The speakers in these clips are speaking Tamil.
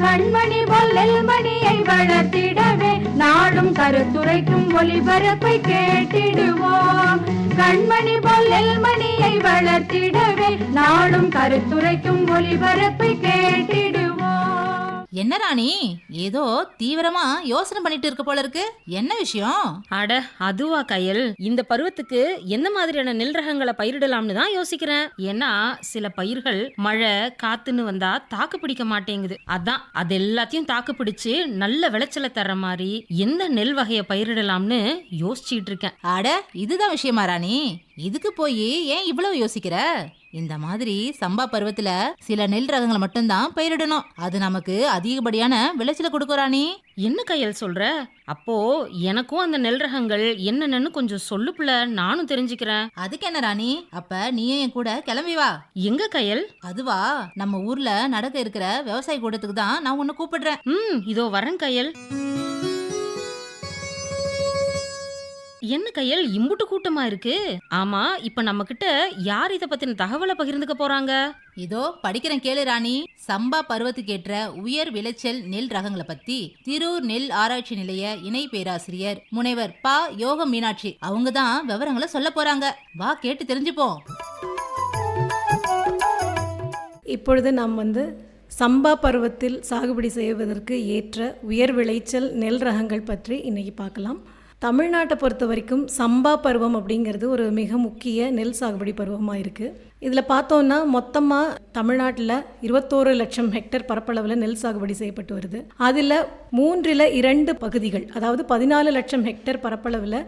கண்மணி பொல்லில் மணியை வளர்த்திடவே நாடும் கருத்துரைக்கும் ஒளிபரப்பை கேட்டிடுவோம். கண்மணி பொல்லில் மணியை வளர்த்திடவே நாடும் கருத்துரைக்கும் ஒளிபரப்பை கேட்டிடுவோம். என்ன ராணி? ஏதோ தீவிரமா யோசனை பண்ணிட்டு இருக்க போல இருக்கு. என்ன விஷயம்? அட அதுவா கயல்? இந்த பருவத்துக்கு எந்த மாதிரியான நெல் ரகங்களை பயிரிடலாம்னு தான் யோசிக்கிறேன். ஏன்னா சில பயிர்கள் மழை காத்துன்னு வந்தா தாக்கு பிடிக்க மாட்டேங்குது. அதான் அது எல்லாத்தையும் தாக்கு பிடிச்சு நல்ல விளைச்சலை தர்ற மாதிரி எந்த நெல் வகையை பயிரிடலாம்னு யோசிச்சுட்டு இருக்கேன். அட இதுதான் விஷயமா ராணி? இதுக்கு போய் ஏன் இவ்வளவு யோசிக்கிற? இந்த மாதிரி சம்பா பருவத்துல சில நெல் ரகங்களை மட்டும்தான் பயிரிடணும். அது நமக்கு அதிகப்படியான விளைச்சலை கொடுக்கும் ராணி. என்ன கையல் சொல்ற? அப்போ எனக்கும் அந்த நெல் ரகங்கள் என்னென்னு கொஞ்சம் சொல்லு புள்ள. நானும் தெரிஞ்சுக்கிறேன். அதுக்கு என்ன ராணி? அப்ப நீயும் என் கூட கிளம்பி வா. எங்க கையல்? அதுவா? நம்ம ஊர்ல நடக்க இருக்கிற விவசாய கூட்டத்துக்கு தான் நான் உன்னை கூப்பிடுறேன். ம் இதோ வரேன் கையல். என்ன கையல் இம்புட்டு கூட்டமா இருக்கு? ஆமா இப்ப நம்ம கிட்ட யார் இத பத்தின தகவலை பகிர்ந்துக்க போறாங்க? இதோ படிக்கிறேன் கேளு ராணி. சம்பா பருவத்துக்கேற்ற உயர் விளைச்சல் நெல் ரகங்களை பத்தி திரூர் நெல் ஆராய்ச்சி நிலைய இணை பேராசிரியர் முனைவர் பா. யோக மீனாட்சி அவங்க தான் விவரங்களை சொல்ல போறாங்க. வா கேட்டு தெரிஞ்சுப்போம். இப்பொழுது நாம் வந்து சம்பா பருவத்தில் சாகுபடி செய்வதற்கு ஏற்ற உயர் விளைச்சல் நெல் ரகங்கள் பற்றி இன்னைக்கு பார்க்கலாம். தமிழ்நாட்டை பொறுத்த வரைக்கும் சம்பா பருவம் அப்படிங்கிறது ஒரு மிக முக்கிய நெல் சாகுபடி பருவமாக இருக்குது இதில் பார்த்தோன்னா மொத்தமாக தமிழ்நாட்டில் இருபத்தோரு லட்சம் ஹெக்டேர் பரப்பளவில் நெல் சாகுபடி செய்யப்பட்டு வருது. அதில் மூன்றில் இரண்டு பகுதிகள் அதாவது பதினாலு லட்சம் ஹெக்டேர் பரப்பளவில்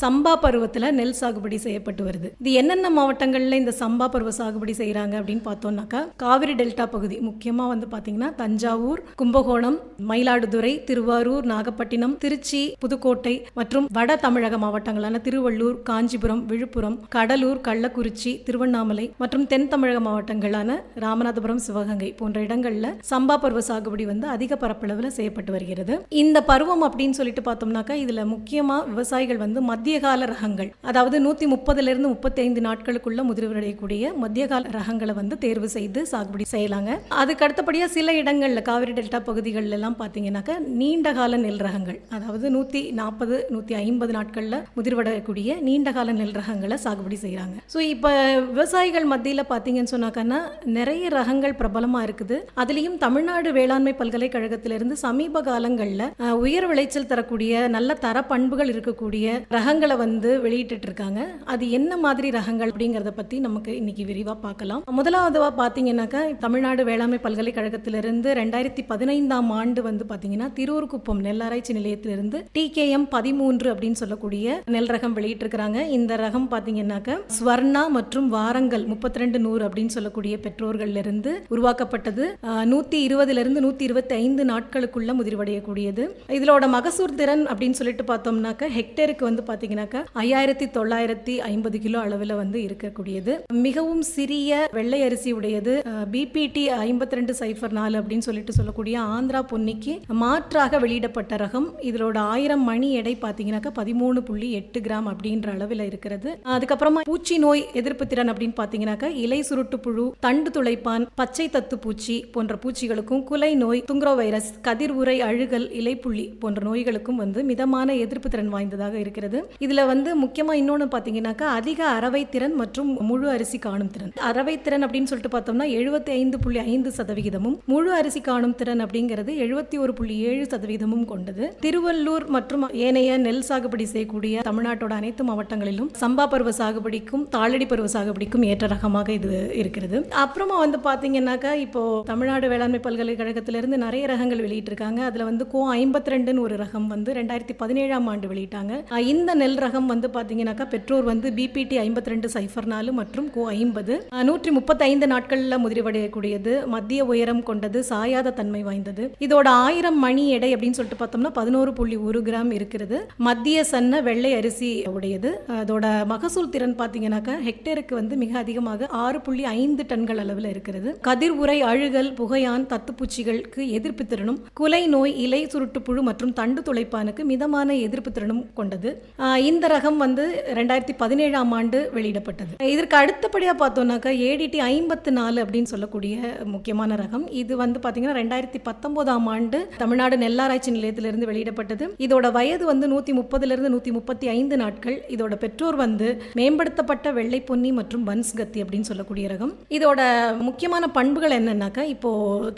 சம்பா பருவத்தில் நெல் சாகுபடி செய்யப்பட்டு வருது. இது என்னென்ன மாவட்டங்களில் இந்த சம்பா பருவ சாகுபடி செய்கிறாங்க அப்படின்னு பார்த்தோம்னாக்கா காவிரி டெல்டா பகுதி முக்கியமாக வந்து பார்த்தீங்கன்னா தஞ்சாவூர் கும்பகோணம் மயிலாடுதுறை திருவாரூர் நாகப்பட்டினம் திருச்சி புதுக்கோட்டை மற்றும் வட தமிழக மாவட்டங்களான திருவள்ளூர் காஞ்சிபுரம் விழுப்புரம் கடலூர் கள்ளக்குறிச்சி திருவண்ணாமலை மற்றும் தென் தமிழக மாவட்டங்களான ராமநாதபுரம் சிவகங்கை போன்ற இடங்களில் சம்பா பருவ சாகுபடி வந்து அதிக பரப்பளவில் செய்யப்பட்டு வருகிறது. இந்த பருவம் அப்படின்னு சொல்லிட்டு பார்த்தோம்னாக்கா இதில் முக்கியமாக விவசாயிகள் வந்து மத்திய கால ரகங்கள் அதாவது நூற்றி முப்பதுலேருந்து முப்பத்தி ஐந்து நாட்களுக்குள்ள முதிர்வடையக்கூடிய மத்திய கால ரகங்களை வந்து தேர்வு செய்து சாகுபடி செய்யலாங்க. அதுக்கு அடுத்தபடியாக சில இடங்களில் காவிரி டெல்டா பகுதிகளில் எல்லாம் பார்த்தீங்கன்னாக்கா நீண்ட கால நெல் ரகங்கள் அதாவது நூற்றி நாற்பது நூற்றி ஐம்பது நாட்களில் முதிர்வடையக்கூடிய நீண்ட கால நெல் ரகங்களை சாகுபடி செய்கிறாங்க ஸோ இப்போ விவசாயிகள் மத்தியில் பார்த்தீங்கன்னு சொன்னாக்கன்னா நிறைய ரகங்கள் பிரபலமாக இருக்குது. அதுலேயும் தமிழ்நாடு வேளாண்மை பல்கலைக்கழகத்திலிருந்து சமீப காலங்களில் உயர் விளைச்சல் தரக்கூடிய நல்ல தர பண்புகள் இருக்கக்கூடிய ரகங்களை வந்து வெளியிட்டு இருக்காங்க அது என்ன மாதிரி ரகங்கள் அப்படிங்கிறத பற்றி நமக்கு இன்னைக்கு விரிவாக பார்க்கலாம் முதலாவதுவா பார்த்தீங்கன்னாக்கா தமிழ்நாடு வேளாண்மை பல்கலைக்கழகத்திலிருந்து ரெண்டாயிரத்தி பதினைந்தாம் ஆண்டு வந்து பார்த்தீங்கன்னா திருவூர்குப்பம் நெல் ஆராய்ச்சி நிலையத்திலிருந்து எம் பதிமூன்று அப்படின்னு சொல்லக்கூடிய நெல் ரகம் வெளியிட்டிருக்கிறாங்க இந்த ரகம் பார்த்தீங்கன்னாக்கா ஸ்வர்ணா மற்றும் வாரங்கள் முப்பத்தி ரெண்டு நூறு அப்படின்னு சொல்லக்கூடிய பெற்றோர்கள்லிருந்து உருவாக்கப்பட்டது. நூற்றி இருபதுலேருந்து நூற்றி இருபத்தி ஐந்து நாட்களுக்குள்ள முதிர்வடையக்கூடியது. இதோட மகசூர் திறன் அப்படின்னு சொல்லிட்டு பார்த்தோம்னாக்கா ஹெக்டேருக்கு வந்து பார்த்தீங்கன்னாக்கா ஐயாயிரத்தி தொள்ளாயிரத்தி ஐம்பது கிலோ அளவில் வந்து இருக்கக்கூடியது. மிகவும் சிறிய வெள்ளை அரிசி உடையது. பிபிடி ஐம்பத்தி ரெண்டு சைஃபர் நாலு அப்படின்னு சொல்லிட்டு சொல்லக்கூடிய ஆந்திரா பொன்னிக்கு மாற்றாக வெளியிடப்பட்ட ரகம். இதோட ஆயிரம் மணி எடை பார்த்தீங்கன்னாக்கா பதிமூணு புள்ளி எட்டு கிராம் அப்படின்ற அளவில் இருக்கிறது. அதுக்கப்புறமா பூச்சி நோய் எதிர்ப்பு திறன் அப்படின்னு பார்த்தீங்கன்னாக்கா இலை சுருட்டு புழு தண்டு துளைப்பான் பச்சை தத்து பூச்சி போன்ற பூச்சிகளுக்கும் குலை நோய் துங்குரோ வைரஸ் கதிர் உரை அழுகல் இலைப்புள்ளி போன்ற நோய்களுக்கும் வந்து மிதமான எதிர்ப்பு திறன் வாய்ந்ததாக இருக்கிறது. இதுல வந்து முக்கியமா இன்னொன்று பார்த்தீங்கன்னாக்கா அதிக அறவை திறன் மற்றும் முழு அரிசி காணும் திறன். அறவை திறன் அப்படின்னு சொல்லிட்டு பார்த்தோம்னா எழுபத்தி ஐந்து புள்ளி ஐந்து சதவிகிதமும் முழு அரிசி காணும் திறன் அப்படிங்கிறது எழுபத்தி ஒரு புள்ளி ஏழு சதவீதமும் கொண்டது. திருவள்ளூர் மற்றும் ஏனைய நெல் சாகுபடி செய்யக்கூடிய தமிழ்நாட்டோட அனைத்து மாவட்டங்களிலும் சம்பா பருவ சாகுபடிக்கும் தாளடி பருவ சாகுபடிக்கும் ஏற்ற ரகமாக இது இருக்கிறது. அப்புறமா வந்து பார்த்தீங்கன்னாக்கா இப்போ தமிழ்நாடு வேளாண்மை பல்கலைக்கழகத்திலிருந்து நிறைய ரகங்கள் வெளியிட்டிருக்காங்க. அதில் வந்து கோ ஐம்பத்தி ரெண்டுன்னு ஒரு ரகம் வந்து ரெண்டாயிரத்தி பதினேழாம் ஆண்டு வெளியிட்டாங்க. இந்த நெல் ரகம் வந்து பார்த்தீங்கன்னாக்கா பெற்றோர் வந்து பிபிடி ஐம்பத்தி ரெண்டு சைஃபர் நாலு மற்றும் கோ ஐம்பது. நூற்றி முப்பத்தைந்து நாட்களில் முதிர்வடையக்கூடியது. மத்திய உயரம் கொண்டது சாயாத தன்மை வாய்ந்தது. இதோட ஆயிரம் மணி எடை அப்படின்னு சொல்லிட்டு பார்த்தோம்னா பதினோரு புள்ளி ஒரு கிராம் இருக்கிறது. மத்திய சன்ன வெள்ளை அரிசி உடையது. அதோட மகசூல் திறன் பார்த்தீங்கன்னாக்கா ஹெக்டேருக்கு வந்து மிக அதிகமாக ஆறு புள்ளி ஐந்து டன்கள் அளவில் இருக்கிறது. கதிர் உரை அழுகல் புகையான் தத்துப்பூச்சிகளுக்கு எதிர்ப்பு திறனும் குலை நோய் இலை சுருட்டுப்புழு மற்றும் தண்டு துளைப்பானுக்கு மிதமான எதிர்ப்பு திறனும் கொண்டது. இந்த ரகம் வந்து ரெண்டாயிரத்தி பதினேழாம் ஆண்டு வெளியிடப்பட்டது. இதற்கு அடுத்தபடியாக பார்த்தோம்னாக்கா ஏடிடி ஐம்பத்து நாலு அப்படின்னு சொல்லக்கூடிய முக்கியமான ரகம். இது வந்து பார்த்தீங்கன்னா ரெண்டாயிரத்தி பத்தொன்பதாம் ஆண்டு தமிழ்நாடு நெல்லாராய்ச்சி நிலையத்திலிருந்து வெளியிடப்பட்டது. இதோட வயது வந்து நூற்றி முப்பதுலேருந்து நூற்றி முப்பத்தி ஐந்து நாட்கள். இதோட பெற்றோர் வந்து மேம்படுத்தப்பட்ட வெள்ளை பொன்னி மற்றும் பன்ஸ் சக்தி அப்படின்னு சொல்லக்கூடிய ரகம். இதோட முக்கியமான பண்புகள் என்னன்னாக்கா இப்போ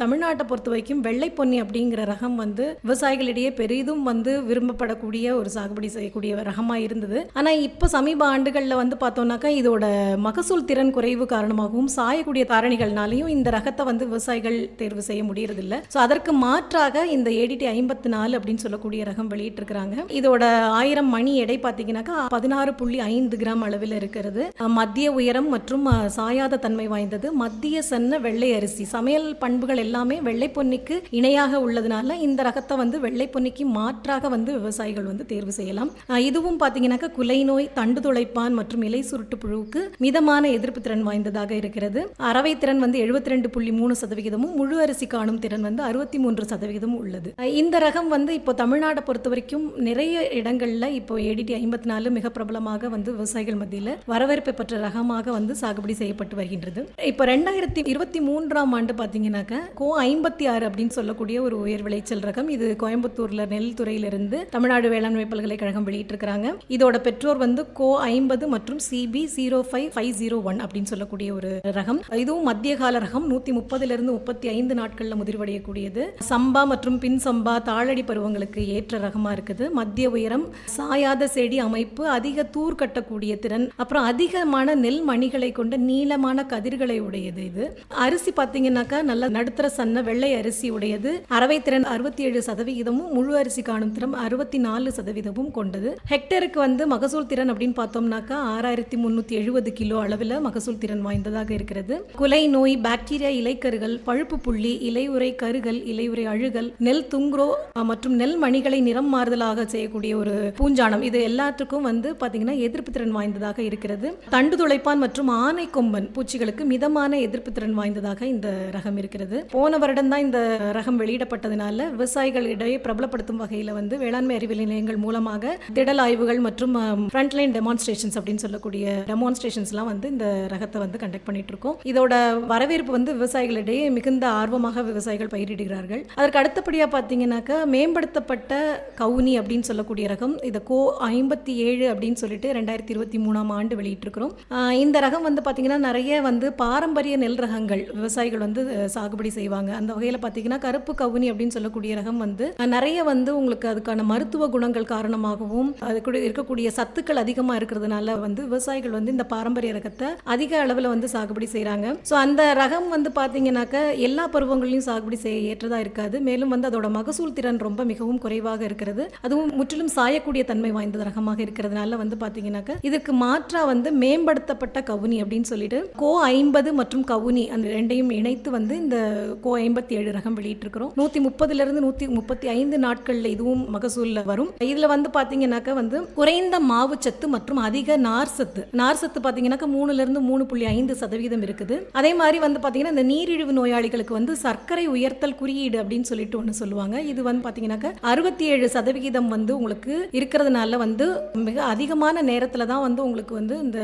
தமிழ்நாட்டை பொறுத்த வரைக்கும் வெள்ளை பொன்னி அப்படிங்கிற ரகம் வந்து விவசாயிகளிடையே பெரிதும் வந்து விரும்பப்படக்கூடிய ஒரு சாகுபடி செய்யக்கூடிய ரகமாக இருந்தது. ஆனால் இப்போ சமீப ஆண்டுகளில் வந்து பார்த்தோம்னாக்கா இதோட மகசூல் திறன் குறைவு காரணமாகவும் சாயக்கூடிய காரணிகள்னாலையும் இந்த ரகத்தை வந்து விவசாயிகள் தேர்வு செய்ய முடியறதில்ல. ஸோ அதற்கு மாற்றாக இந்த ஏடிடி ஐம்பத்தி நாலு அப்படின்னு சொல்லக்கூடிய ரகம் வெளியிட்டிருக்கிறாங்க. இதோட ஆயிரம் மணி எடை பார்த்தீங்கன்னாக்கா பதினாறு புள்ளி ஐந்து கிராம் அளவில் இருக்கிறது. மத்திய உயரம் மற்றும் சாயாத தன்மை வாய்ந்தது. மத்திய சன்ன வெள்ளை அரிசி. சமையல் பண்புகள் எல்லாமே வெள்ளை பொன்னிக்கு இணையாக உள்ளதுனால இந்த ரகத்தை வந்து வெள்ளை பொன்னிக்கு மாற்றாக வந்து விவசாயிகள் வந்து தேர்வு செய்யலாம். இதுவும் பார்த்தீங்கன்னாக்கா குலை நோய் தண்டு துளைப்பான் மற்றும் இலை சுருட்டு புழுவுக்கு மிதமான எதிர்ப்பு திறன் வாய்ந்ததாக இருக்கிறது. அறவை திறன் வந்து எழுபத்தி ரெண்டு புள்ளி மூணு சதவிகிதமும் முழு அரிசி காணும் திறன் வந்து அறுபத்தி மூன்று சதவிகிதமும் உள்ளது. இந்த ரகம் வந்து இப்போ தமிழ்நாடை பொறுத்த வரைக்கும் நிறைய இடங்கள்ல இப்போ ஏடிடி ஐம்பத்தி நாலு மிக பிரபலமாக வந்து விவசாயிகள் மத்தியில் வரவேற்பை பெற்ற ரகமாக வந்து சாகுபடி செய்யப்பட்டு வருகின்றது. இப்போ ரெண்டாயிரத்தி இருபத்தி மூன்றாம் ஆண்டு பார்த்தீங்கன்னாக்க கோ ஐம்பத்தி ஆறு அப்படின்னு சொல்லக்கூடிய ஒரு உயர் விளைச்சல் ரகம் இது கோயம்புத்தூர்ல நெல் துறையிலிருந்து தமிழ்நாடு வேளாண்மை பல்கலைக்கழகம் வெளியிட்டிருக்கிறாங்க. இதோட பெற்றோர் வந்து கோ ஐம்பது மற்றும் CB zero five five zero one அப்படின்னு சொல்லக்கூடிய ஒரு ரகம். இதுவும் மத்திய கால ரகம் நூத்தி முப்பதுல இருந்து முப்பத்தி ஐந்து நாட்கள்ல முதிர்வடையக்கூடியது. சம்பா மற்றும் பின் சம்பா தாளடி பருவங்களுக்கு ஏற்ற ரகமா இருக்குது. மத்திய உயரம் சாயாத செடி அமைப்பு அதிக தூர் கட்டக்கூடிய திறன் அப்புறம் அதிகமான நெல் மணிகளை கொண்ட நீளமான கதிர்களை உடையது இது. அரிசி பார்த்தீங்கன்னாக்கா நல்ல நடுத்தர சன்ன வெள்ளை அரிசி உடையது. அறவை திறன் அறுபத்தி ஏழு சதவிகிதமும் முழு அரிசி காணும் திறம் அறுபத்தி நாலு சதவீதமும் கொண்டது. ஹெக்டருக்கு வந்து மகசூல் திறன் அப்படின்னு பார்த்தோம்னாக்கா ஆறாயிரத்தி முன்னூத்தி எழுபது கிலோ அளவில் மகசூல் திறன் வாய்ந்ததாக இருக்கிறது. குலை நோய் பாக்டீரியா இலைக்கருகள் பழுப்பு புள்ளி இலையுறை கருகள் இலையுறை அழுகல் நெல் துங்குரோ மற்றும் நெல் மணிகளை நிறம் மாறுதலாக செய்யக்கூடிய ஒரு பூஞ்சானம். இது எல்லாத்துக்கும் வந்து பார்த்தீங்கன்னா எதிர்ப்பு திறன் வாய்ந்ததாக இருக்கிறது. தண்டு துளைப்பான் மற்றும் ஆனை கொம்பன் பூச்சிகளுக்கு மிதமான எதிர்ப்பு திறன் வாய்ந்ததாக இந்த ரகம் இருக்கிறது. போன வருடம் தான் இந்த ரகம் வெளியிடப்பட்டதுனால விவசாயிகளிடையே பிரபலப்படுத்தும் வகையில் வந்து வேளாண்மை அறிவியல் நிலையங்கள் மூலமாக திடல் ஆய்வுகள் மற்றும் ஃப்ரண்ட்லைன் டெமான்ஸ்ட்ரேஷன்ஸ் அப்படின்னு சொல்லக்கூடிய டெமான்ஸ்ட்ரேஷன்ஸ்லாம் வந்து இந்த ரகத்தை வந்து கண்டக்ட் பண்ணிட்டு இருக்கோம். இதோட வரவேற்பு வந்து விவசாயிகளிடையே மிகுந்த ஆர்வமாக விவசாயிகள் பயிரிடுகிறார்கள். அதற்கு அடுத்தபடியாக பார்த்தீங்கன்னாக்கா மேம்படுத்தப்பட்ட கவுனி அப்படின்னு சொல்லக்கூடிய ரகம் இதை கோ ஐம்பத்தி ஏழு அப்படின்னு சொல்லிட்டு ரெண்டாயிரத்தி இருபத்தி மூணாம் ஆண்டு வெளியிட்டிருக்கிறோம். இந்த ரகம் வந்து பார்த்தீங்கன்னா நிறைய வந்து பாரம்பரிய நெல் ரகங்கள் விவசாயிகள் வந்து சாகுபடி செய்வாங்க. அந்த வகையில் பார்த்திங்கன்னா கருப்பு கவுனி அப்படின்னு சொல்லக்கூடிய ரகம் வந்து நிறைய வந்து உங்களுக்கு அதுக்கான மருத்துவ குணங்கள் காரணமாகவும் அது இருக்கக்கூடிய சத்துக்கள் அதிகமாக இருக்கிறதுனால வந்து விவசாயிகள் வந்து இந்த பாரம்பரிய ரகத்தை அதிக அளவில் வந்து சாகுபடி செய்கிறாங்க ஸோ அந்த ரகம் வந்து பார்த்தீங்கன்னாக்க எல்லா பருவங்களையும் சாகுபடி செய்ய ஏற்றதாக இருக்காது. மேலும் வந்து அதோட மகசூல் திறன் ரொம்ப மிகவும் குறைவாக இருக்கிறது. அதுவும் முற்றிலும் சாயக்கூடிய தன்மை வாய்ந்த ரகமாக இருக்கிறதுனால வந்து பார்த்தீங்கன்னாக்க இதுக்கு மாற்றா வந்து மேம்படுத்தப்பட்ட கவுனி அப்படின்னு சொல்லிட்டு கோ ஐம்பது மற்றும் கவுனி அந்த ரெண்டையும் இணைத்து வந்து இந்த கோ ஐம்பத்தி ஏழு ரகம் வெளியிட்டிருக்கிறோம். நூற்றி முப்பதுலேருந்து நூற்றி முப்பத்தி ஐந்து நாட்களில் இதுவும் மகசூலில் வரும். இதில் வந்து பார்த்தீங்கன்னாக்கா வந்து குறைந்த மாவு சத்து மற்றும் அதிக நார் சத்து. நார் சத்து பார்த்தீங்கன்னாக்கா மூணுலேருந்து மூணு புள்ளி ஐந்து சதவீதம் இருக்குது. அதே மாதிரி வந்து பார்த்தீங்கன்னா இந்த நீரிழிவு நோயாளிகளுக்கு வந்து சர்க்கரை உயர்த்தல் குறியீடு அப்படின்னு சொல்லிட்டு ஒன்று சொல்லுவாங்க. இது வந்து பார்த்தீங்கன்னாக்கா அறுபத்தி ஏழு சதவிகிதம் வந்து உங்களுக்கு இருக்கிறதுனால வந்து மிக அதிகமான நேரத்தில் தான் வந்து உங்களுக்கு வந்து இந்த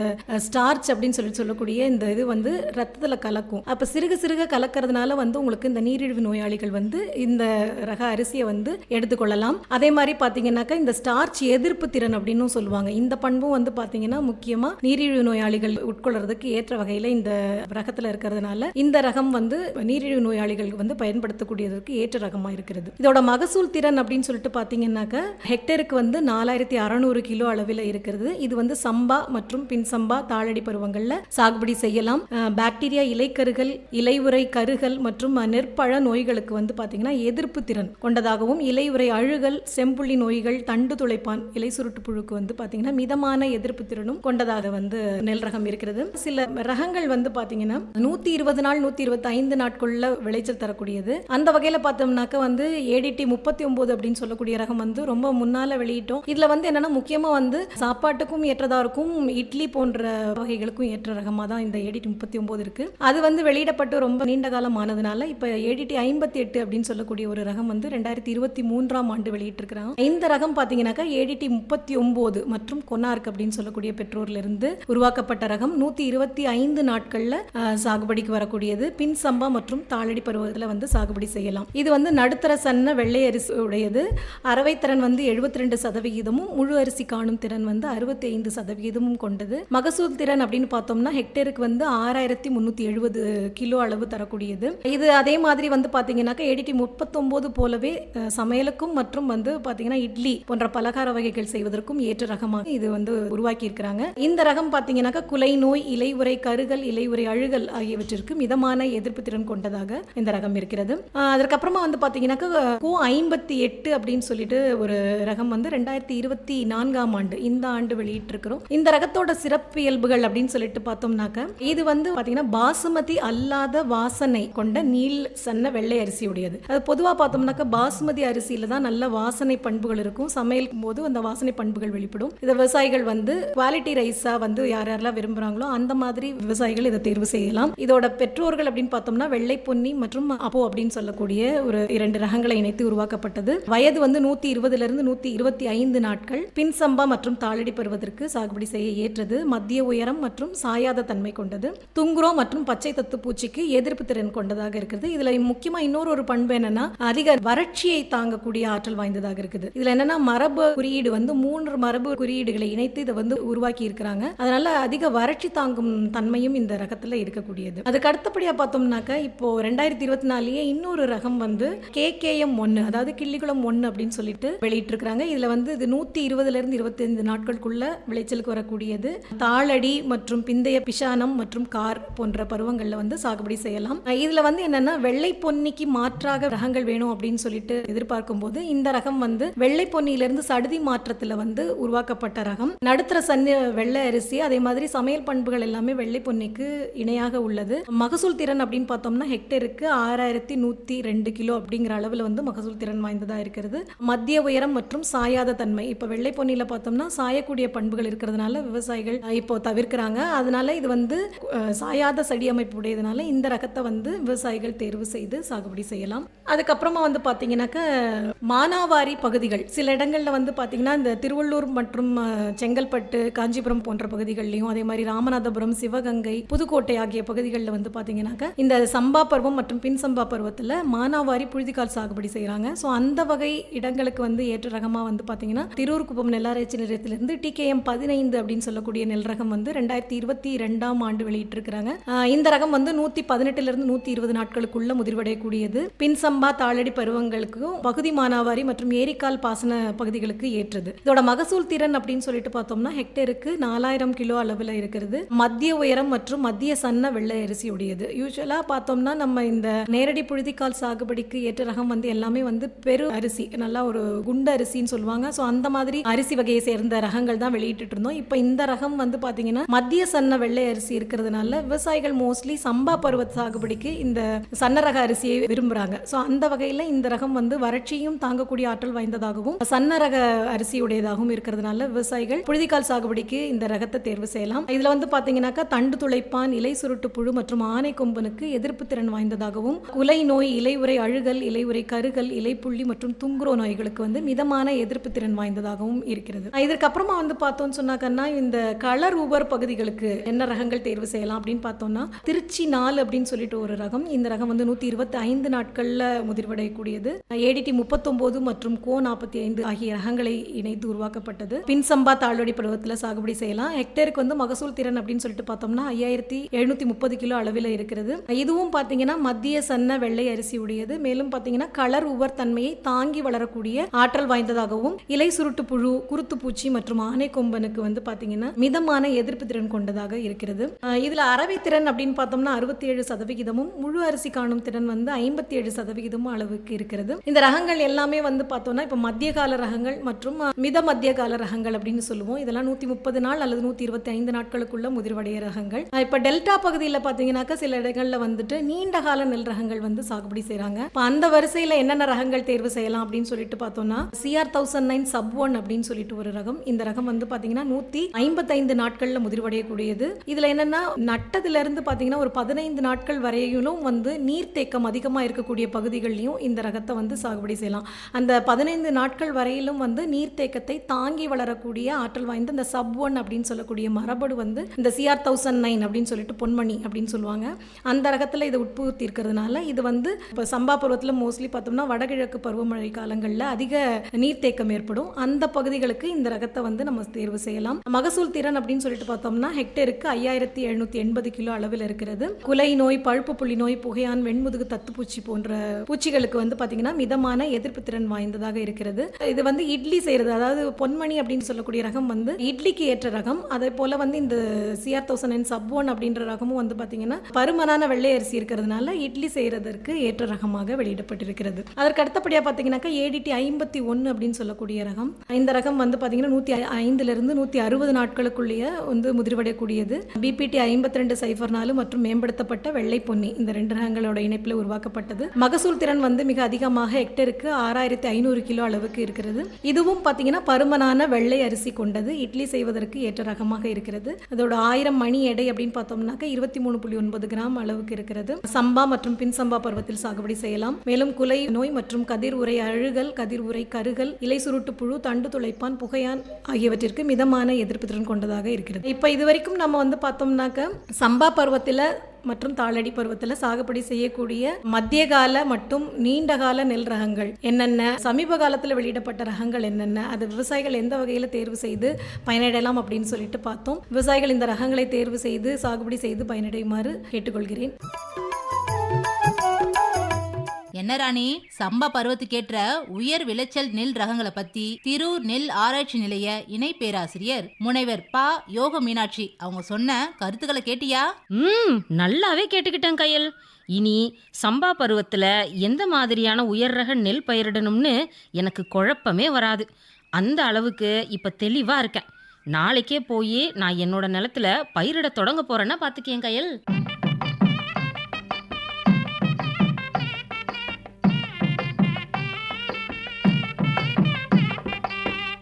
ஸ்டார்ச் அப்படின்னு சொல்லிட்டு அப்படின்னு சொல்லக்கூடிய இந்த இது வந்து ரத்தத்தில் கலக்கும். அப்போ சிறுக சிறுக கலக்கிறதுனால வந்து உங்களுக்கு இந்த நீரிழிவு நோயாளிகள் வந்து இந்த ரக அரிசியை வந்து எடுத்துக்கொள்ளலாம். அதே மாதிரி பார்த்தீங்கன்னாக்கா இந்த ஸ்டார்ச் எதிர்ப்பு திறன் அப்படின்னு சொல்லுவாங்க. இந்த பண்பும் வந்து பார்த்தீங்கன்னா முக்கியமாக நீரிழிவு நோயாளிகள் உட்கொள்றதுக்கு ஏற்ற வகையில் இந்த ரகத்தில் இருக்கிறதுனால இந்த ரகம் வந்து நீரிழிவு நோயாளிகள் வந்து பயன்படுத்தக்கூடியதற்கு ஏற்ற ரகமாக இருக்கிறது. இதோட மகசூல் திறன் அப்படின்னு சொல்லிட்டு பார்த்தீங்கன்னாக்கா ஹெக்டருக்கு வந்து நாலாயிரத்தி அறநூறு கிலோ அளவில் இருக்கிறது. இது வந்து சம்பா மற்றும் பின் சம்பா தாளடி பருவங்களில் சாகுபடி செய்யலாம். பாக்டீரியா இலைக்கருகள் இலையுறை கருகள் மற்றும் நெற்பழ நோய்களுக்கு வந்து பார்த்தீங்கன்னா எதிர்ப்பு திறன் கொண்டதாகவும் இலையுறை அழுகல் செம்புள்ளி நோய்கள் தண்டு துளைப்பான் இலை சுருட்டு புழுக்கு வந்து பார்த்தீங்கன்னா மிதமான எதிர்ப்பு திறனும் கொண்டதாக வந்து நெல் ரகம் இருக்கிறது. சில ரகங்கள் வந்து பார்த்தீங்கன்னா நூற்றி இருபது நாள் நூற்றி இருபத்தி ஐந்து நாட்களுள்ள விளைச்சல் தரக்கூடியது. அந்த வகையில் பார்த்தோம்னாக்க வந்து ஏடிடி முப்பத்தி ஒன்பது அப்படின்னு சொல்லக்கூடிய ரகம் வந்து ரொம்ப முன்னால் முன்னால வெளியிட்டோம். இதுல வந்து என்னன்னா முக்கியமா வந்து சாப்பாட்டுக்கும் ஏற்றதா இருக்கும் இட்லி போன்ற வகைகளுக்கும் ஏற்ற அப்படின்ற ரகமாக தான் இந்த ஏடிடி முப்பத்தி ஒம்பது இருக்குது அது வந்து வெளியிடப்பட்டு ரொம்ப நீண்ட காலம் ஆனதுனால இப்போ ஏடிடி ஐம்பத்தி எட்டு அப்படின்னு சொல்லக்கூடிய ஒரு ரகம் வந்து ரெண்டாயிரத்தி இருபத்தி மூன்றாம் ஆண்டு வெளியிட்டிருக்கிறாங்க இந்த ரகம் பார்த்தீங்கன்னாக்கா ஏடிடி முப்பத்தி ஒம்பது மற்றும் கொனார்க் அப்படின்னு சொல்லக்கூடிய பெற்றோர்லேருந்து உருவாக்கப்பட்ட ரகம். நூற்றி இருபத்தி ஐந்து நாட்களில் சாகுபடிக்கு வரக்கூடியது. பின் சம்பா மற்றும் தாளடி பருவத்தில் வந்து சாகுபடி செய்யலாம். இது வந்து நடுத்தர சன்ன வெள்ளை அரிசி உடையது. அறவைத்திறன் வந்து 72% ரெண்டு சதவிகிதமும் முழு அரிசி காணும் திறன் வந்து அறுபத்தி ஐந்து சதவிகிதமும் கொண்டது. மகசூல் திறன் அப்படின்னு பார்த்தோம் பார்த்தோம்னா ஹெக்டேருக்கு வந்து ஆறாயிரத்தி முந்நூற்றி எழுபது கிலோ அளவு தரக்கூடியது. இது அதே மாதிரி வந்து பார்த்தீங்கன்னாக்கா ஏடிடி முப்பத்தொம்போது போலவே சமையலுக்கும் மற்றும் வந்து பார்த்தீங்கன்னா இட்லி போன்ற பலகார வகைகள் செய்வதற்கும் ஏற்ற ரகமாக இது வந்து உருவாக்கி இருக்கிறாங்க இந்த ரகம் பார்த்தீங்கன்னாக்கா குலை நோய் இலையுறை கருகல் இலையுறை அழுகல் ஆகியவற்றிற்கு மிதமான எதிர்ப்பு திறன் கொண்டதாக இந்த ரகம் இருக்கிறது. அதற்கப்புறமா வந்து பார்த்தீங்கன்னாக்கா கோ ஐம்பத்தி எட்டு அப்படின்னு சொல்லிட்டு ஒரு ரகம் வந்து ரெண்டாயிரத்தி இருபத்தி நான்காம் ஆண்டு இந்த ஆண்டு வெளியிட்டிருக்கிறோம். இந்த ரகத்தோட சிறப்பியல்புகள் அப்படின்னு சொல்லிட்டு பார்த்தோம்னாக்க இது வந்து பார்த்தீங்கன்னா பாசுமதி அல்லாத வாசனை கொண்ட நீல் சன்ன வெள்ளை அரிசி உடையது அது பொதுவாக பார்த்தோம்னாக்க பாசுமதி அரிசியில தான் நல்ல வாசனை பண்புகள் இருக்கும். சமையல் போது அந்த வாசனை பண்புகள் வெளிப்படும். இதை விவசாயிகள் வந்து குவாலிட்டி ரைஸா வந்து யார் யாரெல்லாம் விரும்புறாங்களோ அந்த மாதிரி விவசாயிகள் இதை தேர்வு செய்யலாம். இதோட பெற்றோர்கள் அப்படின்னு பார்த்தோம்னா வெள்ளை பொன்னி மற்றும் அப்போ அப்படின்னு சொல்லக்கூடிய ஒரு இரண்டு ரகங்களை இணைத்து உருவாக்கப்பட்டது. வயது வந்து நூத்தி இருபதுல இருந்து நூத்தி இருபத்தி ஐந்து நாட்கள். பின் சம்பா மற்றும் தாளடி பெறுவதற்கு சாகுபடி செய்ய ஏற்றது. மத்திய உயரம் மற்றும் சாயாத தன்மை கொண்டது. துங்குரோ மற்றும் பச்சை தத்து பூச்சிக்கு எதிர்ப்பு திறன் கொண்டதாக இருக்குது. இதுல முக்கியமா இன்னொரு ஒரு பண்பு என்னன்னா அதிக வறட்சியை தாங்கக்கூடிய ஆற்றல் வாய்ந்ததாக இருக்குது. இதுல என்னன்னா மரபு குறியீடு வந்து மூன்று மரபு குறியீடுகளை இணைத்து இதை வந்து உருவாக்கி இருக்கிறாங்க. அதனால அதிக வறட்சி தாங்கும் தன்மையும் இந்த ரகத்துல இருக்கக்கூடியது. அதுக்கு அடுத்தபடியா பார்த்தோம்னாக்க இப்போ ரெண்டாயிரத்தி இருபத்தி நாலுலயே இன்னொரு ரகம் வந்து கேகேஎம் ஒன்னு அதாவது கிள்ளிக்குளம் ஒன்னு அப்படின்னு சொல்லிட்டு வெளியிட்டு இருக்கிறாங்க இதுல வந்து இது நூத்தி இருபதுல இருந்து இருபத்தி ஐந்து நாட்களுக்குள்ள விளைச்சலுக்கு வரக்கூடியது. தாளடி மற்றும் பின் பிந்தைய பிஷானம் மற்றும் கார் போன்ற பருவங்களில் வந்து சாகுபடி செய்யலாம். இதில் இதுல வந்து என்னன்னா வெள்ளை பொன்னிக்கு மாற்றாக ரகங்கள் வேணும் அப்படின்னு சொல்லிட்டு எதிர்பார்க்கும் போது இந்த ரகம் வந்து வெள்ளை பொன்னியிலிருந்து சடுதி மாற்றத்தில் வந்து உருவாக்கப்பட்ட ரகம். நடுத்தர சன்னி வெள்ளை அரிசி அதே மாதிரி சமையல் பண்புகள் எல்லாமே வெள்ளை பொன்னிக்கு இணையாக உள்ளது. மகசூல் திறன் அப்படின்னு பார்த்தோம்னா ஹெக்டேருக்கு ஆறாயிரத்தி நூத்தி ரெண்டு கிலோ அப்படிங்கிற அளவுல வந்து மகசூல் திறன் வாய்ந்ததா இருக்கிறது. மத்திய உயரம் மற்றும் சாயாத தன்மை. இப்போ வெள்ளை பொன்னியில் பார்த்தோம்னா சாயக்கூடிய பண்புகள் இருக்கிறதுனால விவசாயிகள் இப்போ தவிர்க்கிறாங்க. அதனால அதனால் இது வந்து சாயாத செடி அமைப்பு உடையதுனால இந்த ரகத்தை வந்து விவசாயிகள் தேர்வு செய்து சாகுபடி செய்யலாம். அதுக்கப்புறமா வந்து பார்த்தீங்கன்னாக்க மானாவாரி பகுதிகள். சில இடங்களில் வந்து பார்த்தீங்கன்னா இந்த திருவள்ளூர் மற்றும் செங்கல்பட்டு காஞ்சிபுரம் போன்ற பகுதிகள்லையும் அதே மாதிரி ராமநாதபுரம் சிவகங்கை புதுக்கோட்டை ஆகிய பகுதிகளில் வந்து பார்த்தீங்கன்னாக்க இந்த சம்பா பருவம் மற்றும் பின் சம்பா பருவத்தில் மானாவாரி புழுதிக்கால் சாகுபடி செய்கிறாங்க ஸோ அந்த வகை இடங்களுக்கு வந்து ஏற்ற ரகமாக வந்து பார்த்தீங்கன்னா திருவூர்குப்பம் நெல்லாராய்ச்சி நிலையத்திலிருந்து டிகேஎம் பதினைந்து அப்படின்னு சொல்லக்கூடிய நெல் ரகம் வந்து ரெண்டாயிரத்தி இருபத்தி ரெண்டாம் ஆண்டு வெளியிட்டிருக்கிறாங்க. இந்த ரகம் வந்து நூற்றி பதினெட்டுலேருந்து நூற்றி இருபது நாட்களுக்குள்ள முதிர்வடையக்கூடியது. பின்சம்பா தாளடி பருவங்களுக்கும் பகுதி மானாவாரி மற்றும் ஏரிக்கால் பாசன பகுதிகளுக்கு ஏற்றது. இதோட மகசூல் திறன் அப்படின்னு சொல்லிட்டு பார்த்தோம்னா ஹெக்டேருக்கு நாலாயிரம் கிலோ அளவில் இருக்கிறது. மத்திய உயரம் மற்றும் மத்திய சன்ன வெள்ளை அரிசி உடையது யூஸ்வலாக பார்த்தோம்னா நம்ம இந்த நேரடி புழுதிக்கால் சாகுபடிக்கு ஏற்ற ரகம் வந்து எல்லாமே வந்து பெரு அரிசி நல்லா ஒரு குண்டு அரிசின்னு சொல்லுவாங்க. ஸோ அந்த மாதிரி அரிசி வகையை சேர்ந்த ரகங்கள் தான் வெளியிட்டு இருந்தோம் இப்போ இந்த ரகம் வந்து பார்த்தீங்கன்னா மத்திய சன்ன வெள்ளை அரிசி இருக்கிறதுனால விவசாயிகள் மோஸ்ட்லி சம்பா பருவ சாகுபடிக்கு இந்த சன்ன ரக அரிசியை விரும்புகிறாங்க ஸோ அந்த வகையில் இந்த ரகம் வந்து வறட்சியும் தாங்கக்கூடிய ஆற்றல் வாய்ந்ததாகவும் சன்ன ரக அரிசியுடையதாகவும் இருக்கிறதுனால விவசாயிகள் புழுதிக்கால் சாகுபடிக்கு இந்த ரகத்தை தேர்வு செய்யலாம். இதில் வந்து பார்த்தீங்கன்னாக்கா தண்டு துளைப்பான் இலை சுருட்டு புழு மற்றும் ஆனை கொம்பனுக்கு எதிர்ப்பு திறன் வாய்ந்ததாகவும் குலை நோய் இலையுறை அழுகல் இலையுறை கருகல் இலைப்புள்ளி மற்றும் துங்குரோ நோய்களுக்கு வந்து மிதமான எதிர்ப்பு திறன் வாய்ந்ததாகவும் இருக்கிறது. இதற்கு அப்புறமா வந்து பார்த்தோம்னு சொன்னாக்கன்னா இந்த கலர் உபர் பகுதிகளுக்கு என்ன ரகங்கள் தேர்வு செய்யலாம் அப்படின்னு பார்த்தோம்னா திருச்சி நாள் அப்படின்னு சொல்லிட்டு ஒரு ரகம். இந்த ரகம் வந்து நூற்றி இருபத்தி ஐந்து நாட்களில் முதிர்வடையக்கூடியது. ஏடிடி முப்பத்தொம்போது மற்றும் கோ நாற்பத்தி ஐந்து ஆகிய ரகங்களை இணைத்து உருவாக்கப்பட்டது. பின் சம்பா தாழ்வடி பருவத்தில் சாகுபடி செய்யலாம். ஹெக்டேருக்கு வந்து மகசூல் திறன் அப்படின்னு சொல்லிட்டு பார்த்தோம்னா ஐயாயிரத்தி எழுநூத்தி முப்பது கிலோ அளவில் இருக்கிறது. இதுவும் பார்த்தீங்கன்னா மத்திய சன்ன வெள்ளை அரிசி உடையது. மேலும் பார்த்தீங்கன்னா கலர் உவர் தன்மையை தாங்கி வளரக்கூடிய ஆற்றல் வாய்ந்ததாகவும் இலை சுருட்டு புழு குருத்து பூச்சி மற்றும் ஆனை கொம்பனுக்கு வந்து பார்த்தீங்கன்னா மிதமான எதிர்ப்பு திறன் கொண்டதாக இருக்கிறது. இதில் அரவை திறன் அப்படின்னு பார்த்தோம்னா அறுபத்தி ஏழு சதவிகிதமும் முழு அரிசி காணும் திறன் வந்து ஐம்பத்தி ஏழு சதவிகிதமும் அளவுக்கு இருக்கிறது. இந்த ரகங்கள் எல்லாமே வந்து பார்த்தோம்னா இப்போ மத்திய கால ரகங்கள் மற்றும் மித மத்திய கால ரகங்கள் அப்படின்னு சொல்லுவோம். இதெல்லாம் நூற்றி முப்பது நாள் அல்லது நூற்றி இருபத்தி ஐந்து நாட்களுக்குள்ள முதிர்வடைய ரகங்கள். இப்போ டெல்டா பகுதியில் பார்த்தீங்கன்னாக்கா சில இடங்களில் வந்துட்டு நீண்ட கால நெல் ரகங்கள் வந்து சாகுபடி செய்கிறாங்க இப்போ அந்த வரிசையில் என்னென்ன ரகங்கள் தேர்வு செய்யலாம் அப்படின்னு சொல்லிட்டு பார்த்தோம்னா CR thousand nine sub one அப்படின்னு சொல்லிட்டு ஒரு ரகம். இந்த ரகம் வந்து பார்த்தீங்கன்னா நூற்றி ஐம்பத்தைந்து நாட்களில் முதிர்வடையக்கூடிய முதிர்வடையக்கூடியது இதில் என்னென்னா நட்டதுலேருந்து பார்த்தீங்கன்னா ஒரு பதினைந்து நாட்கள் வரையிலும் வந்து நீர்த்தேக்கம் அதிகமாக இருக்கக்கூடிய பகுதிகள்லையும் இந்த ரகத்தை வந்து சாகுபடி செய்யலாம். அந்த பதினைந்து நாட்கள் வரையிலும் வந்து நீர்த்தேக்கத்தை தாங்கி வளரக்கூடிய ஆற்றல் வாய்ந்த இந்த சப் ஒன் அப்படின்னு சொல்லக்கூடிய மரபடு வந்து இந்த சிஆர் தௌசண்ட் நைன் அப்படின்னு சொல்லிட்டு பொன்மணி அப்படின்னு சொல்லுவாங்க. அந்த ரகத்தில் இதை உட்புகுத்தி இருக்கிறதுனால இது வந்து இப்போ சம்பா பருவத்தில் மோஸ்ட்லி பார்த்தோம்னா வடகிழக்கு பருவமழை காலங்களில் அதிக நீர்த்தேக்கம் ஏற்படும். அந்த பகுதிகளுக்கு இந்த ரகத்தை வந்து நம்ம தேர்வு செய்யலாம். மகசூல் திறன் அப்படின்னு சொல்லிட்டு பார்த்தோம்னா ஹெக்டேர் பேருக்கு ஐயாயிரத்தி எழுநூத்தி எண்பது கிலோ அளவில் இருக்கிறது. குலை நோய் பழுப்பு புள்ளி நோய் புகையான் வெண்முதுகு தத்துப்பூச்சி போன்ற பூச்சிகளுக்கு வந்து பார்த்தீங்கன்னா மிதமான எதிர்ப்பு திறன் வாய்ந்ததாக இருக்கிறது. இது வந்து இட்லி செய்யறது அதாவது பொன்மணி அப்படின்னு சொல்லக்கூடிய ரகம் வந்து இட்லிக்கு ஏற்ற ரகம். அதே போல வந்து இந்த CR thousand and sub one அப்படின்ற ரகமும் வந்து பார்த்தீங்கன்னா பருமனான வெள்ளை அரிசி இருக்கிறதுனால இட்லி செய்யறதற்கு ஏற்ற ரகமாக வெளியிடப்பட்டிருக்கிறது. அதற்கு அடுத்தபடியாக பார்த்தீங்கன்னாக்கா ஏடிடி ஐம்பத்தி ஒன்று அப்படின்னு சொல்லக்கூடிய ரகம். இந்த ரகம் வந்து பார்த்தீங்கன்னா நூற்றி ஐந்துலேருந்து நூற்றி அறுபது நாட்களுக்குள்ளேயே வந்து முதிர்வடையக்கூடிய கூடியது. பிபிடி ஐம்பத்தி ரெண்டு சைஃபர் நாலு மற்றும் மேம்படுத்தப்பட்ட வெள்ளை பொன்னி இந்த ரெண்டு ரகங்களோட இணைப்பில் உருவாக்கப்பட்டது. மகசூல் திறன் வந்து மிக அதிகமாக ஹெக்டருக்கு ஆறாயிரத்தி ஐநூறு கிலோ அளவுக்கு இருக்கிறது. இதுவும் பார்த்தீங்கன்னா பருமனான வெள்ளை அரிசி கொண்டது. இட்லி செய்வதற்கு ஏற்ற ரகமாக இருக்கிறது. அதோட ஆயிரம் மணி எடை அப்படின்னு பார்த்தோம்னாக்க இருபத்தி மூணு புள்ளி ஒன்பது கிராம் அளவுக்கு இருக்கிறது. சம்பா மற்றும் பின் சம்பா பருவத்தில் சாகுபடி செய்யலாம். மேலும் குலை நோய் மற்றும் கதிர் உரை அழுகல் கதிர் உரை கருகல் இலை சுருட்டு புழு தண்டு துளைப்பான் புகையான் ஆகியவற்றிற்கு மிதமான எதிர்ப்பு திறன் கொண்டதாக இருக்கிறது. இப்போ இதுவரைக்கும் நம்ம வந்து பார்த்தோம்னாக்க சம்பா பருவத்தில் மற்றும் தாளடி பருவத்தில் சாகுபடி செய்யக்கூடிய மத்திய கால மற்றும் நீண்ட கால நெல் ரகங்கள் என்னென்ன சமீப காலத்தில் வெளியிடப்பட்ட ரகங்கள் என்னென்ன அது விவசாயிகள் எந்த வகையில் தேர்வு செய்து பயனடையலாம் அப்படின்னு சொல்லிட்டு பார்த்தோம். விவசாயிகள் இந்த ரகங்களை தேர்வு செய்து சாகுபடி செய்து பயனடையுமாறு கேட்டுக்கொள்கிறேன். என்ன ராணி? சம்பா பருவத்துக்கேற்ற உயர் விளைச்சல் நெல் ரகங்களை பத்தி திரூர் நெல் ஆராய்ச்சி நிலைய இணை பேராசிரியர் முனைவர் பா. யோக மீனாட்சி அவங்க சொன்ன கருத்துக்களை கேட்டியா? ம் நல்லாவே கேட்டுக்கிட்டேன் கையல். இனி சம்பா பருவத்தில் எந்த மாதிரியான உயர் ரக நெல் பயிரிடணும்னு எனக்கு குழப்பமே வராது. அந்த அளவுக்கு இப்போ தெளிவாக இருக்கேன். நாளைக்கே போய் நான் என்னோட நிலத்துல பயிரிட தொடங்க போறேன்னா பார்த்துக்கேன் கையல்.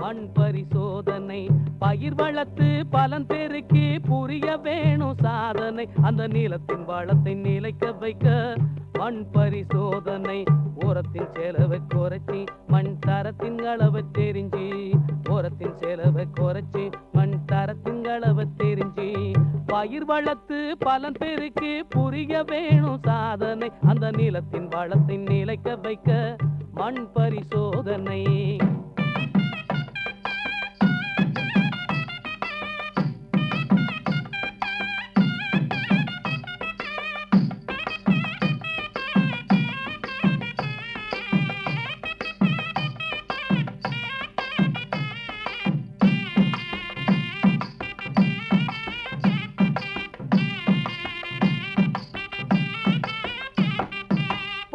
மண் பரிசோதனை பயிர் வளர்த்து பலன் பெருக்கி புரிய வேணும் சாதனை. அந்த நீளத்தின் வளத்தை நிலைக்க வைக்க மண் பரிசோதனை. உரத்தின் செலவை குறைச்சி மண் தரத்தின் அளவை தெரிஞ்சு. உரத்தின் செலவை குறைச்சி மண் தரத்தின் அளவை தெரிஞ்சு. பயிர் வளர்த்து பலன் பெருக்கு புரிய வேணும் சாதனை. அந்த நிலத்தின் வளத்தை நிலைக்க வைக்க மண் பரிசோதனை.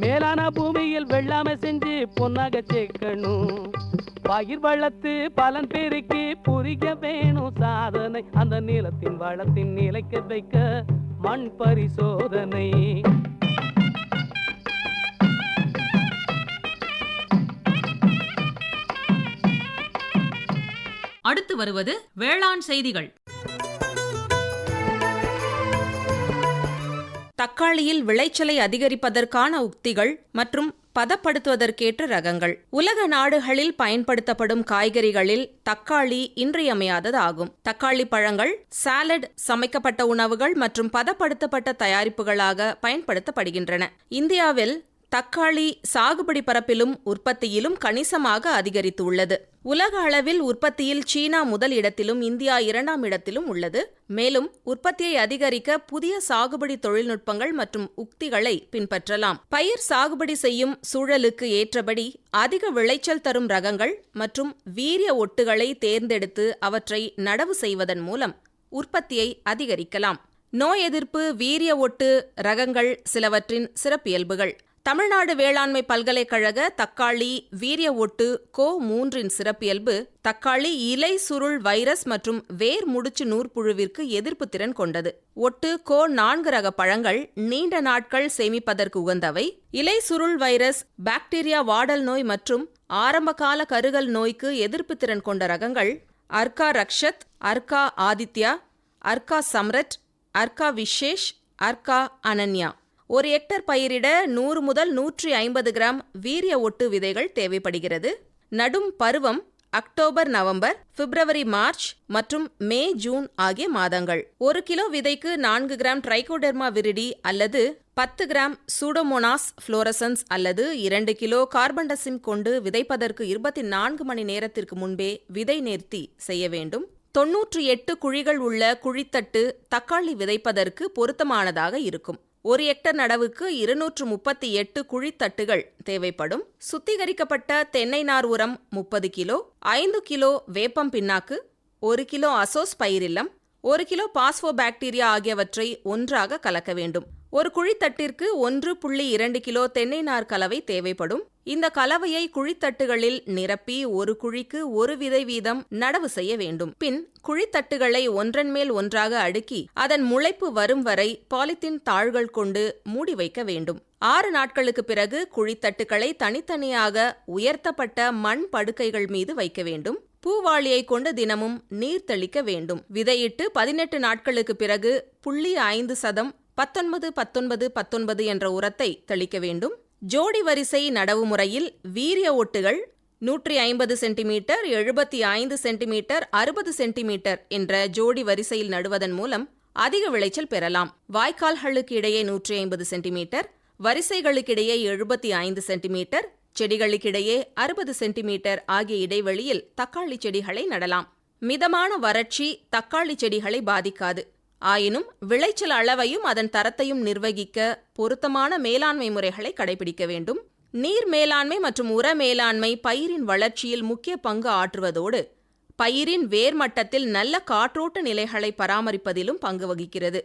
மேலான பூமியில் வெள்ளாமை செஞ்சு பொன்னாக சேர்க்கணும். பயிர் வளர்த்து பலன் பெருக்கி புரிக்க வேணும் சாதனை. அந்த நீளத்தின் வளத்தின் நிலைக்க வைக்க மண் பரிசோதனை. அடுத்து வருவது வேளாண் செய்திகள். தக்காளியில் விளைச்சலை அதிகரிப்பதற்கான உக்திகள் மற்றும் பதப்படுத்துவதற்கேற்ற ரகங்கள். உலக நாடுகளில் பயன்படுத்தப்படும் காய்கறிகளில் தக்காளி இன்றியமையாதது ஆகும் தக்காளி பழங்கள் சாலட் சமைக்கப்பட்ட உணவுகள் மற்றும் பதப்படுத்தப்பட்ட தயாரிப்புகளாக பயன்படுத்தப்படுகின்றன. இந்தியாவில் தக்காளி சாகுபடி பரப்பிலும் உற்பத்தியிலும் கணிசமாக அதிகரித்துள்ளது. உலக அளவில் உற்பத்தியில் சீனா முதல் இடத்திலும் இந்தியா இரண்டாம் இடத்திலும் உள்ளது. மேலும் உற்பத்தியை அதிகரிக்க புதிய சாகுபடி தொழில்நுட்பங்கள் மற்றும் உக்திகளை பின்பற்றலாம். பயிர் சாகுபடி செய்யும் சூழலுக்கு ஏற்றபடி அதிக விளைச்சல் தரும் ரகங்கள் மற்றும் வீரிய ஒட்டுகளை தேர்ந்தெடுத்து அவற்றை நடவு செய்வதன் மூலம் உற்பத்தியை அதிகரிக்கலாம். நோய் எதிர்ப்பு வீரிய ஒட்டு ரகங்கள் சிலவற்றின் சிறப்பியல்புகள். தமிழ்நாடு வேளாண்மை பல்கலைக்கழக தக்காளி வீரிய ஒட்டு கோ மூன்றின் சிறப்பியல்பு தக்காளி இலை சுருள் வைரஸ் மற்றும் வேர் முடிச்சு நூற்புழுவிற்கு எதிர்ப்பு திறன் கொண்டது. ஒட்டு கோ நான்கு ரக பழங்கள் நீண்ட நாட்கள் சேமிப்பதற்கு உகந்தவை இலை சுருள் வைரஸ் பாக்டீரியா வாடல் நோய் மற்றும் ஆரம்பகால கருகல் நோய்க்கு எதிர்ப்பு திறன் கொண்ட ரகங்கள் அர்கா ரக்ஷத் அர்கா ஆதித்யா அர்கா சம்ரட் அர்கா விஷேஷ் அர்கா அனன்யா. ஒரு ஹெக்டர் பயிரிட நூறு முதல் நூற்றி ஐம்பது கிராம் வீரிய ஒட்டு விதைகள் தேவைப்படுகிறது. நடும் பருவம் அக்டோபர் நவம்பர் பிப்ரவரி மார்ச் மற்றும் மே ஜூன் ஆகிய மாதங்கள். ஒரு கிலோ விதைக்கு நான்கு கிராம் ட்ரைகோடெர்மா விரிடி அல்லது பத்து கிராம் சூடோமோனாஸ் ஃப்ளோரசன்ஸ் அல்லது இரண்டு கிலோ கார்பன்டசிம் கொண்டு விதைப்பதற்கு இருபத்தி நான்கு மணி நேரத்திற்கு முன்பே விதை நேர்த்தி செய்ய வேண்டும். தொன்னூற்றி எட்டு குழிகள் உள்ள குழித்தட்டு தக்காளி விதைப்பதற்கு பொருத்தமானதாக இருக்கும். ஒரு ஹெக்டர் நடவுக்கு இருநூற்று முப்பத்தி எட்டு குழித்தட்டுகள் தேவைப்படும். சுத்திகரிக்கப்பட்ட தென்னை நார் உரம் முப்பது கிலோ ஐந்து கிலோ வேப்பம் பின்னாக்கு ஒரு கிலோ அசோஸ் பயிரில்லம் ஒரு கிலோ பாஸ்போ பாக்டீரியா ஆகியவற்றை ஒன்றாக கலக்க வேண்டும். ஒரு குழித்தட்டிற்கு ஒன்று புள்ளி இரண்டு கிலோ தென்னை நார் கலவை தேவைப்படும். இந்த கலவையை குழித்தட்டுகளில் நிரப்பி ஒரு குழிக்கு ஒரு விதை வீதம் நடவு செய்ய வேண்டும். பின் குழித்தட்டுகளை ஒன்றன் மேல் ஒன்றாக அடுக்கி அதன் முளைப்பு வரும் வரை பாலித்தீன் தாள்கள் கொண்டு மூடி வைக்க வேண்டும். ஆறு நாட்களுக்கு பிறகு குழித்தட்டுகளை தனித்தனியாக உயர்த்தப்பட்ட மண் படுக்கைகள் மீது வைக்க வேண்டும். பூவாளியை கொண்டு தினமும் நீர் தெளிக்க வேண்டும். விதையிட்டு பதினெட்டு நாட்களுக்கு பிறகு புள்ளி ஐந்து சதம் பத்தொன்பது பத்தொன்பது பத்தொன்பது என்ற உரத்தை தெளிக்க வேண்டும். ஜோடி வரிசை நடவு முறையில் வீரிய ஒட்டுகள் நூற்றி ஐம்பது சென்டிமீட்டர் எழுபத்தி ஐந்து சென்டிமீட்டர் அறுபது சென்டிமீட்டர் என்ற ஜோடி வரிசையில் நடுவதன் மூலம் அதிக விளைச்சல் பெறலாம். வாய்க்கால்களுக்கு இடையே நூற்றி ஐம்பது சென்டிமீட்டர் வரிசைகளுக்கிடையே எழுபத்தி ஐந்து சென்டிமீட்டர் செடிகளுக்கிடையே அறுபது சென்டிமீட்டர் ஆகிய இடைவெளியில் தக்காளி செடிகளை நடலாம். மிதமான வறட்சி தக்காளி செடிகளை பாதிக்காது. ஆயினும் விளைச்சல் அளவையும் அதன் தரத்தையும் நிர்வகிக்க பொருத்தமான மேலாண்மை முறைகளை கடைபிடிக்க வேண்டும். நீர் மேலாண்மை மற்றும் உர மேலாண்மை பயிரின் வளர்ச்சியில் முக்கிய பங்கு ஆற்றுவதோடு பயிரின் வேர் மட்டத்தில் நல்ல காற்றோட்ட நிலைகளை பராமரிப்பதிலும் பங்கு வகிக்கிறது.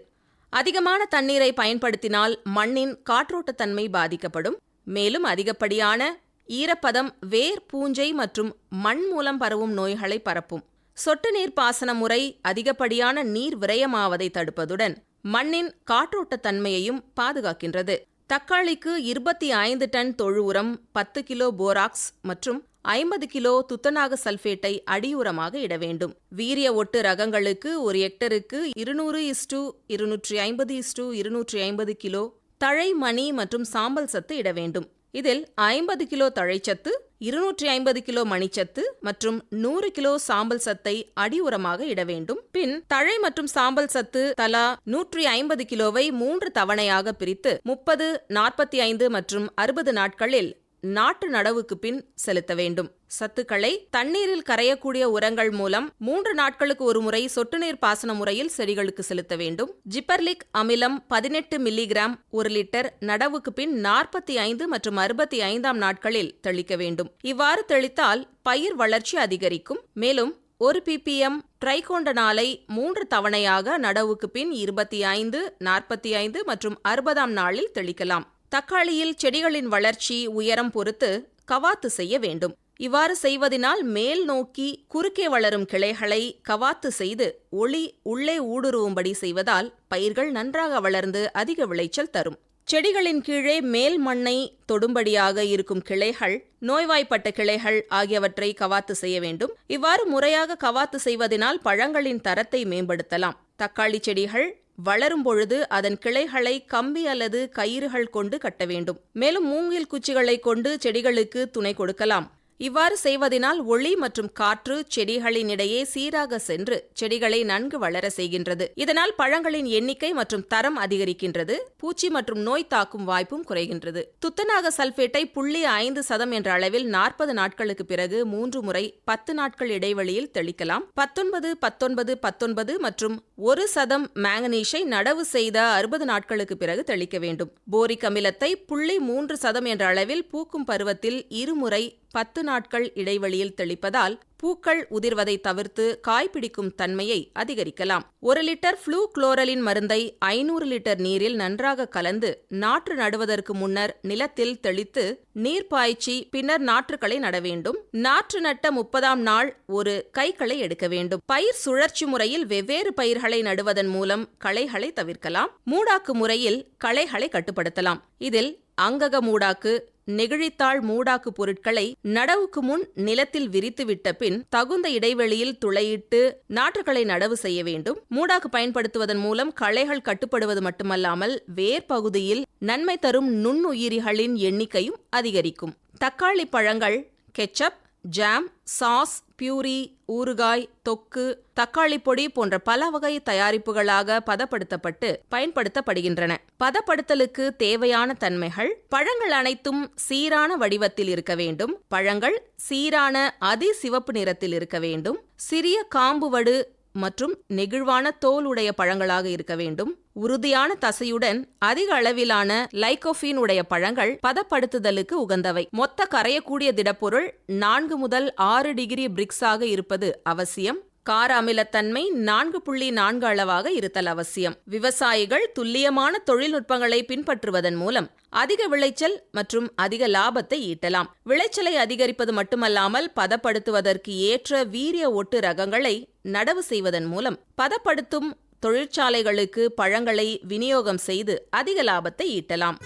அதிகமான தண்ணீரை பயன்படுத்தினால் மண்ணின் காற்றோட்டத்தன்மை பாதிக்கப்படும். மேலும் அதிகப்படியான ஈரப்பதம் வேர் பூஞ்சை மற்றும் மண் மூலம் பரவும் நோய்களை பரப்பும். சொட்டு நீர் பாசன முறை அதிகப்படியான நீர் விரயமாவதை தடுப்பதுடன் மண்ணின் காற்றோட்டத்தன்மையையும் பாதுகாக்கின்றது. தக்காளிக்கு இருபத்தி ஐந்து டன் தொழு உரம் பத்து கிலோ போராக்ஸ் மற்றும் ஐம்பது கிலோ துத்தநாக சல்பேட்டை அடியுரமாக இட வேண்டும். வீரிய ஒட்டு ரகங்களுக்கு ஒரு ஹெக்டருக்கு இருநூறு இஸ்டு இருநூற்றி ஐம்பது இஸ்டு இருநூற்றி ஐம்பது கிலோ தழை மணி மற்றும் சாம்பல் சத்து இட வேண்டும். இதில் ஐம்பது கிலோ தழைச்சத்து இருநூற்றி ஐம்பது கிலோ மணிச்சத்து மற்றும் நூறு கிலோ சாம்பல் சத்தை அடி உரமாக இட வேண்டும். பின் தழை மற்றும் சாம்பல் சத்து தலா நூற்றி ஐம்பது கிலோவை மூன்று தவணையாக பிரித்து முப்பது நாற்பத்தி ஐந்து மற்றும் அறுபது நாட்களில் நாட்டு நடவுக்கு பின் செலுத்த வேண்டும். சத்துக்களை தண்ணீரில் கரையக்கூடிய உரங்கள் மூலம் மூன்று நாட்களுக்கு ஒருமுறை சொட்டு நீர் பாசன முறையில் செடிகளுக்கு செலுத்த வேண்டும். ஜிப்பர்லிக் அமிலம் பதினெட்டு மில்லிகிராம் ஒரு லிட்டர் நடவுக்கு பின் நாற்பத்தி ஐந்து மற்றும் அறுபத்தி ஐந்தாம் நாட்களில் தெளிக்க வேண்டும். இவ்வாறு தெளித்தால் பயிர் வளர்ச்சி அதிகரிக்கும். மேலும் ஒரு பிபிஎம் ட்ரைகோண்டனாலை மூன்று தவணையாக நடவுக்கு பின் இருபத்தி ஐந்து நாற்பத்தி ஐந்து மற்றும் அறுபதாம் நாளில் தெளிக்கலாம். தக்காளியில் செடிகளின் வளர்ச்சி உயரம் பொறுத்து கவாத்து செய்ய வேண்டும். இவ்வாறு செய்வதினால் மேல் நோக்கி குறுக்கே வளரும் கிளைகளை கவாத்து செய்து ஒளி உள்ளே ஊடுருவும்படி செய்வதால் பயிர்கள் நன்றாக வளர்ந்து அதிக விளைச்சல் தரும். செடிகளின் கீழே மேல் மண்ணை தொடும்படியாக இருக்கும் கிளைகள் நோய்வாய்ப்பட்ட கிளைகள் ஆகியவற்றை கவாத்து செய்ய வேண்டும். இவ்வாறு முறையாக கவாத்து செய்வதனால் பழங்களின் தரத்தை மேம்படுத்தலாம். தக்காளி செடிகள் வளரும்பொழுது அதன் கிளைகளை கம்பி அல்லது கயிறுகள் கொண்டு கட்ட வேண்டும். மேலும் மூங்கில் குச்சிகளை கொண்டு செடிகளுக்கு துணை கொடுக்கலாம். இவ்வாறு செய்வதனால் ஒளி மற்றும் காற்று செடிகளின் இடையே சீராக சென்று செடிகளை நன்கு வளர செய்கின்றது. இதனால் பழங்களின் எண்ணிக்கை மற்றும் தரம் அதிகரிக்கின்றது. பூச்சி மற்றும் நோய் தாக்கும் வாய்ப்பும் குறைகின்றது. துத்தநாக சல்பேட்டை புள்ளி ஐந்து சதம் என்ற அளவில் நாற்பது நாட்களுக்கு பிறகு மூன்று முறை பத்து நாட்கள் இடைவெளியில் தெளிக்கலாம். பத்தொன்பது பத்தொன்பது பத்தொன்பது மற்றும் ஒரு சதம் மேங்கனீஷை நடவு செய்த அறுபது நாட்களுக்கு பிறகு தெளிக்க வேண்டும். போரிக் அமிலத்தை புள்ளி மூன்று சதம் என்ற அளவில் பூக்கும் பருவத்தில் இருமுறை பத்து நாட்கள் இடைவெளியில் தெளிப்பதால் பூக்கள் உதிர்வதை தவிர்த்து காய்பிடிக்கும் தன்மையை அதிகரிக்கலாம். ஒரு லிட்டர் ஃப்ளூ குளோரலின் மருந்தை ஐநூறு லிட்டர் நீரில் நன்றாக கலந்து நாற்று நடுவதற்கு முன்னர் நிலத்தில் தெளித்து நீர் பாய்ச்சி பின்னர் நாற்றுகளை நட வேண்டும். நாற்று நட்ட முப்பதாம் நாள் ஒரு கைகளை எடுக்க வேண்டும். பயிர் சுழற்சி முறையில் வெவ்வேறு பயிர்களை நடுவதன் மூலம் களைகளை தவிர்க்கலாம். மூடாக்கு முறையில் களைகளை கட்டுப்படுத்தலாம். இதில் அங்கக மூடாக்கு நெகிழித்தாள் மூடாக்கு பொருட்களை நடவுக்கு முன் நிலத்தில் விரித்துவிட்ட பின் தகுந்த இடைவெளியில் துளையிட்டு நாற்றுகளை நடவு செய்ய வேண்டும். மூடாக்கு பயன்படுத்துவதன் மூலம் களைகள் கட்டுப்படுவது மட்டுமல்லாமல் வேர் பகுதியில் நன்மை தரும் நுண்ணுயிரிகளின் எண்ணிக்கையும் அதிகரிக்கும். தக்காளி பழங்கள் கெச்சப் ஜாம் சாஸ் பியூரி ஊறுகாய் தொக்கு தக்காளி பொடி போன்ற பல வகை தயாரிப்புகளாக பதப்படுத்தப்பட்டு பயன்படுத்தப்படுகின்றன. பதப்படுத்தலுக்கு தேவையான தன்மைகள் பழங்கள் அனைத்தும் சீரான வடிவத்தில் இருக்க வேண்டும். பழங்கள் சீரான அதி சிவப்பு நிறத்தில் இருக்க வேண்டும். சிறிய காம்பு வடு மற்றும் நெகிழ்வான தோல் உடைய பழங்களாக இருக்க வேண்டும். உறுதியான தசையுடன் அதிக அளவிலான லைகோஃபின் உடைய பழங்கள் பதப்படுத்துதலுக்கு உகந்தவை. மொத்த கரையக்கூடிய திடப்பொருள் நான்கு முதல் ஆறு டிகிரி பிரிக்ஸாக இருப்பது அவசியம். கார அமிலத்தன்மை நான்கு புள்ளி நான்கு அளவாக இருத்தல் அவசியம். விவசாயிகள் துல்லியமான தொழில்நுட்பங்களை பின்பற்றுவதன் மூலம் அதிக விளைச்சல் மற்றும் அதிக லாபத்தை ஈட்டலாம். விளைச்சலை அதிகரிப்பது மட்டுமல்லாமல் பதப்படுத்துவதற்கு ஏற்ற வீரிய ஒட்டு ரகங்களை நடவு செய்வதன் மூலம் பதப்படுத்தும் தொழிற்சாலைகளுக்கு பழங்களை விநியோகம் செய்து அதிக லாபத்தை ஈட்டலாம்.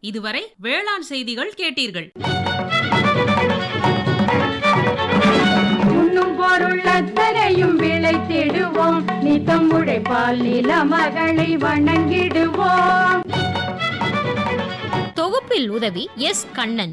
இதுவரை வேளாண் செய்திகள் கேட்டீர்கள். உண்ணும் பொருள் அத்தனையும் விளைத்திடுவோம் நித்தம் உழைப்பால் நில மகளை வணங்கிடுவோம். தொகுப்பில் உதவி எஸ் கண்ணன்.